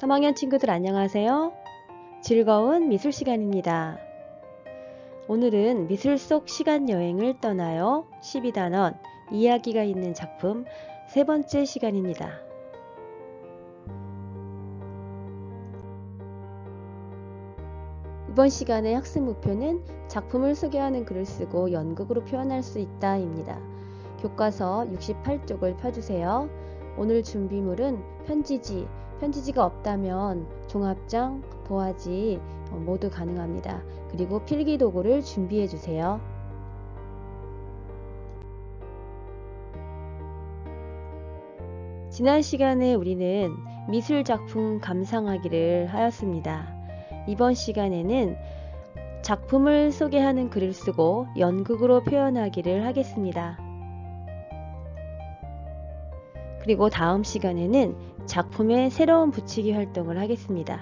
3학년 친구들 안녕하세요. 즐거운 미술 시간입니다. 오늘은 미술 속 시간 여행을 떠나요. 12단원 이야기가 있는 작품 세 번째 시간입니다. 이번 시간의 학습 목표는 작품을 소개하는 글을 쓰고 연극으로 표현할 수 있다입니다. 교과서 68쪽을 펴주세요. 오늘 준비물은 편지지, 편지지가 없다면 종합장, 도화지 어, 모두 가능합니다. 그리고 필기 도구를 준비해 주세요. 지난 시간에 우리는 미술 작품 감상하기를 하였습니다. 이번 시간에는 작품을 소개하는 글을 쓰고 연극으로 표현하기를 하겠습니다. 그리고 다음 시간에는 작품의 새로운 붙이기 활동을 하겠습니다.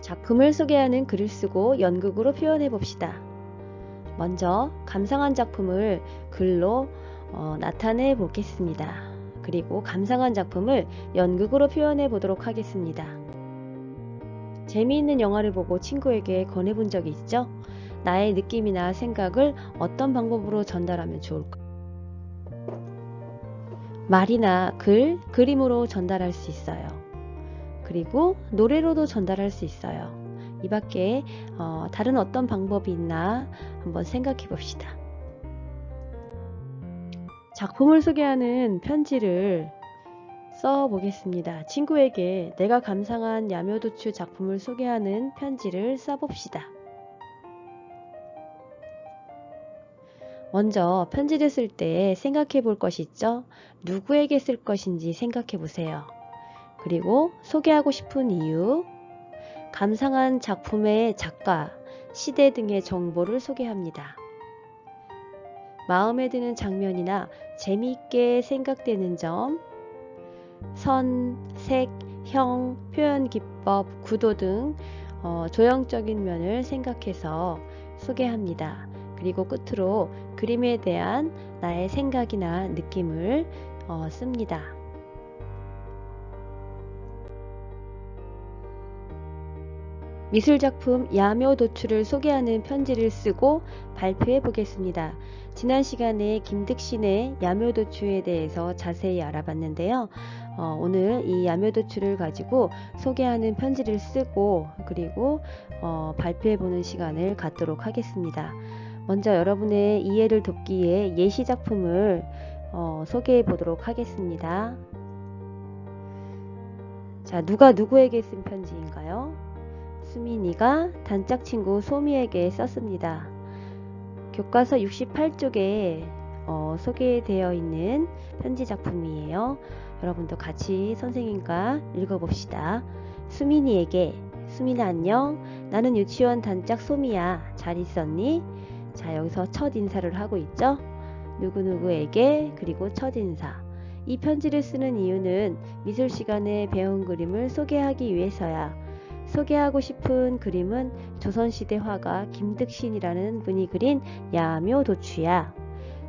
작품을 소개하는 글을 쓰고 연극으로 표현해 봅시다. 먼저 감상한 작품을 글로 어, 나타내 보겠습니다. 그리고 감상한 작품을 연극으로 표현해 보도록 하겠습니다. 재미있는 영화를 보고 친구에게 권해 본 적이 있죠? 나의 느낌이나 생각을 어떤 방법으로 전달하면 좋을까? 말이나 글, 그림으로 전달할 수 있어요. 그리고 노래로도 전달할 수 있어요. 이 밖에 어, 다른 어떤 방법이 있나 한번 생각해 봅시다. 작품을 소개하는 편지를 써 보겠습니다. 친구에게 내가 감상한 야묘도추 작품을 소개하는 편지를 써봅시다. 먼저 편지를 쓸 때 생각해 볼 것이 있죠? 누구에게 쓸 것인지 생각해 보세요. 그리고 소개하고 싶은 이유, 감상한 작품의 작가, 시대 등의 정보를 소개합니다. 마음에 드는 장면이나 재미있게 생각되는 점, 선, 색, 형, 표현 기법, 구도 등 어, 조형적인 면을 생각해서 소개합니다. 그리고 끝으로 그림에 대한 나의 생각이나 느낌을 어, 씁니다. 미술작품 야묘도추를 소개하는 편지를 쓰고 발표해 보겠습니다. 지난 시간에 김득신의 야묘도추에 대해서 자세히 알아봤는데요. 어, 오늘 이 야묘도추를 가지고 소개하는 편지를 쓰고 그리고 어, 발표해 보는 시간을 갖도록 하겠습니다. 먼저 여러분의 이해를 돕기에 예시 작품을 어, 소개해 보도록 하겠습니다. 자, 누가 누구에게 쓴 편지인가요? 수민이가 단짝 친구 소미에게 썼습니다. 교과서 68쪽에 어, 소개되어 있는 편지 작품이에요. 여러분도 같이 선생님과 읽어봅시다. 수민이에게 수민아 안녕 나는 유치원 단짝 소미야 잘 있었니? 자, 여기서 첫 인사를 하고 있죠. 누구누구에게 그리고 첫 인사. 이 편지를 쓰는 이유는 미술 시간에 배운 그림을 소개하기 위해서야. 소개하고 싶은 그림은 조선시대 화가 김득신이라는 분이 그린 야묘도추야.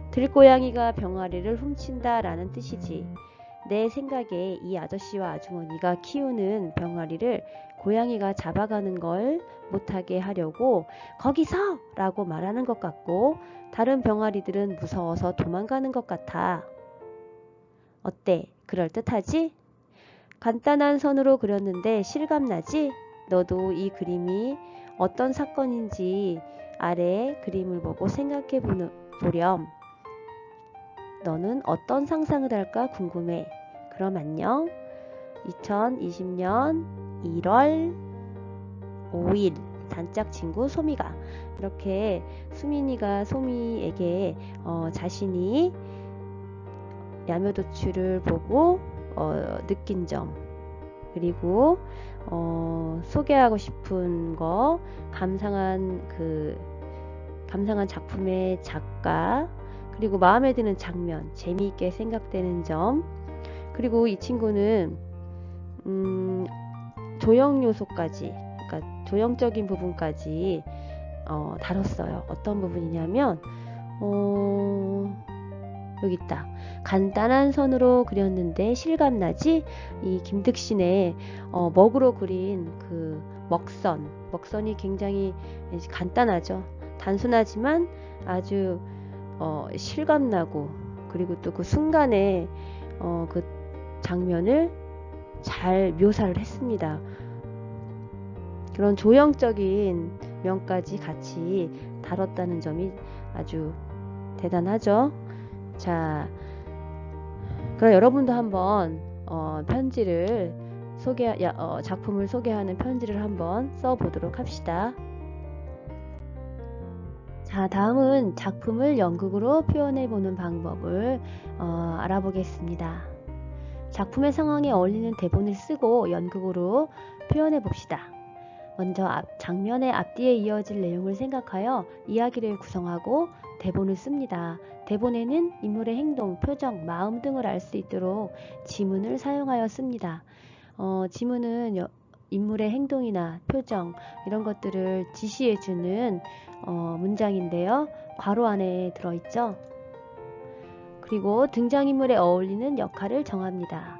들고양이가 병아리를 훔친다 라는 뜻이지. 내 생각에 이 아저씨와 아주머니가 키우는 병아리를 고양이가 잡아가는 걸 못하게 하려고 거기서! 라고 말하는 것 같고 다른 병아리들은 무서워서 도망가는 것 같아. 어때? 그럴듯하지? 간단한 선으로 그렸는데 실감나지? 너도 이 그림이 어떤 사건인지 아래 그림을 보고 생각해 보렴. 너는 어떤 상상을 할까 궁금해. 그럼 안녕. 2020년 1월 5일 단짝 친구 소미가. 이렇게 수민이가 소미에게 어, 자신이 야묘도추를 보고 어, 느낀 점 그리고 어, 소개하고 싶은 거 감상한 그 감상한 작품의 작가 그리고 마음에 드는 장면 재미있게 생각되는 점. 그리고 이 친구는 음, 조형 요소까지 그러니까 조형적인 여기 있다. 간단한 선으로 그렸는데 실감나지? 이 김득신의 어, 먹으로 그린 그 먹선, 먹선이 굉장히 간단하죠. 단순하지만 아주 어, 실감나고 그리고 또 그 순간에 어, 그 장면을 잘 묘사를 했습니다. 그런 조형적인 면까지 같이 다뤘다는 점이 아주 대단하죠. 자, 그럼 여러분도 한번 어, 편지를 소개 야, 어, 작품을 소개하는 편지를 한번 써보도록 합시다. 자, 다음은 작품을 연극으로 표현해 보는 방법을 어, 알아보겠습니다. 작품의 상황에 어울리는 대본을 쓰고 연극으로 표현해 봅시다. 먼저 앞, 장면의 앞뒤에 이어질 내용을 생각하여 이야기를 구성하고 대본을 씁니다. 대본에는 인물의 행동, 표정, 마음 등을 알 수 있도록 지문을 사용하여 씁니다. 어, 지문은 여, 인물의 행동이나 표정 이런 것들을 지시해주는 어, 문장인데요. 괄호 안에 들어있죠. 그리고 등장인물에 어울리는 역할을 정합니다.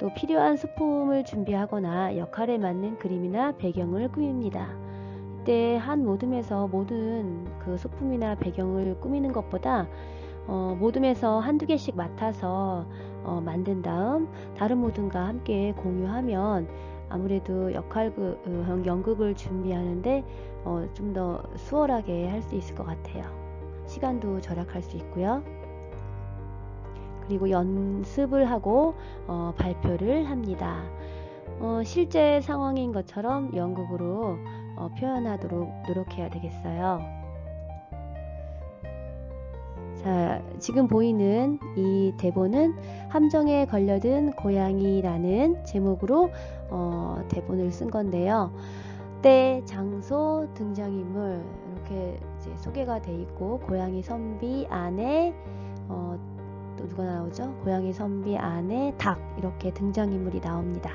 또 필요한 소품을 준비하거나 역할에 맞는 그림이나 배경을 꾸밉니다. 이때 한 모듬에서 모든 그 소품이나 배경을 꾸미는 것보다 어, 모듬에서 한두 개씩 맡아서 어, 만든 다음 다른 모듬과 함께 공유하면 아무래도 역할 그, 어, 연극을 준비하는데 어, 좀더 수월하게 할 수 있을 것 같아요. 시간도 절약할 수 있고요. 그리고 연습을 하고 어, 발표를 합니다. 어, 실제 상황인 것처럼 연극으로 어, 표현하도록 노력해야 되겠어요. 자, 지금 보이는 이 대본은 함정에 걸려든 고양이라는 제목으로 어, 대본을 쓴 건데요. 때, 장소, 등장인물 이렇게 소개가 돼 있고 고양이 선비 안에 어, 또 누가 나오죠? 고양이 선비 안에 닭 이렇게 등장인물이 나옵니다.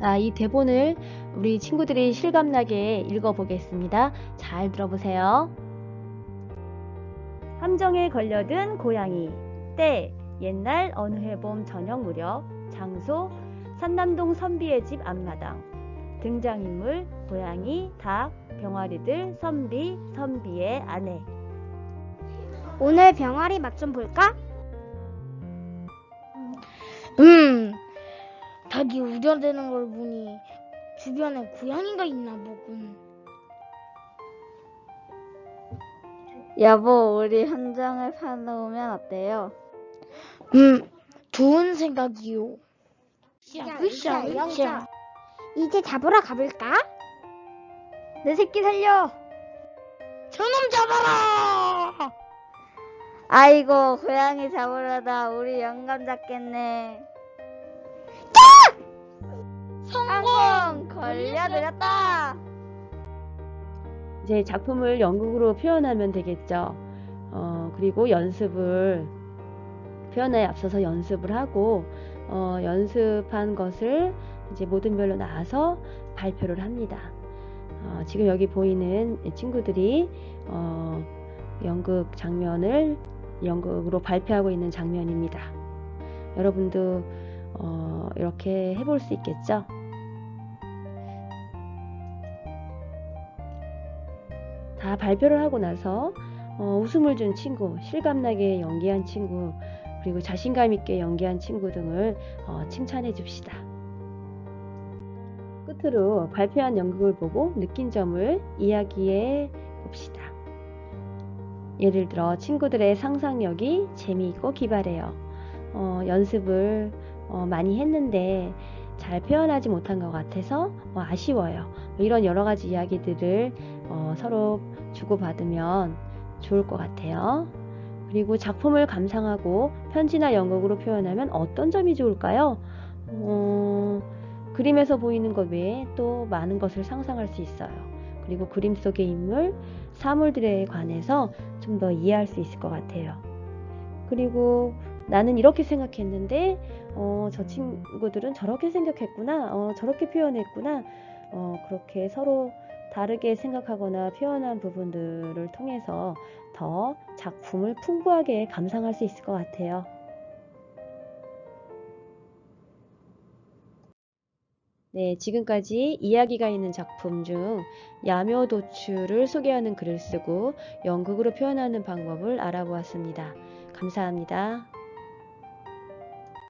자, 이 대본을 우리 친구들이 실감나게 읽어보겠습니다. 잘 들어보세요. 함정에 걸려든 고양이. 때, 옛날 어느 해봄 저녁 무렵. 장소, 산남동 선비의 집 앞마당. 등장인물, 고양이, 닭, 병아리들, 선비, 선비의 아내. 오늘 병아리 맛 좀 볼까? 음, 닭이 우려대는 걸 보니 주변에 고양이가 있나 보군. 여보, 우리 함정을 파놓으면 어때요? 음, 좋은 생각이요. 으쌰, 으쌰. 이제 잡으러 가볼까? 내 새끼 살려! 저놈 잡아라! 아이고, 고양이 잡으려다 우리 영감 잡겠네. 성공! 걸려들었다! 이제 작품을 연극으로 표현하면 되겠죠. 어, 그리고 연습을 표현에 앞서서 연습을 하고 어, 연습한 것을 이제 모든 별로 나와서 발표를 합니다. 어, 지금 여기 보이는 이 친구들이 어, 연극 장면을 연극으로 발표하고 있는 장면입니다. 여러분도 어, 이렇게 해볼 수 있겠죠? 다 발표를 하고 나서 어, 웃음을 준 친구, 실감나게 연기한 친구, 그리고 자신감 있게 연기한 친구 등을 어, 칭찬해 줍시다. 끝으로 발표한 연극을 보고 느낀 점을 이야기해 봅시다. 예를 들어 친구들의 상상력이 재미있고 기발해요. 어, 연습을 어, 많이 했는데 잘 표현하지 못한 것 같아서 어, 아쉬워요. 뭐 이런 여러 가지 이야기들을 어, 서로 주고받으면 좋을 것 같아요. 그리고 작품을 감상하고 편지나 연극으로 표현하면 어떤 점이 좋을까요? 어, 그림에서 보이는 것 외에 또 많은 것을 상상할 수 있어요. 그리고 그림 속의 인물, 사물들에 관해서 좀 더 이해할 수 있을 것 같아요. 그리고 나는 이렇게 생각했는데, 어, 저 친구들은 저렇게 생각했구나, 어, 저렇게 표현했구나, 어, 그렇게 서로 다르게 생각하거나 표현한 부분들을 통해서 더 작품을 풍부하게 감상할 수 있을 것 같아요. 네, 지금까지 이야기가 있는 작품 중 야묘도추를 소개하는 글을 쓰고 연극으로 표현하는 방법을 알아보았습니다. 감사합니다.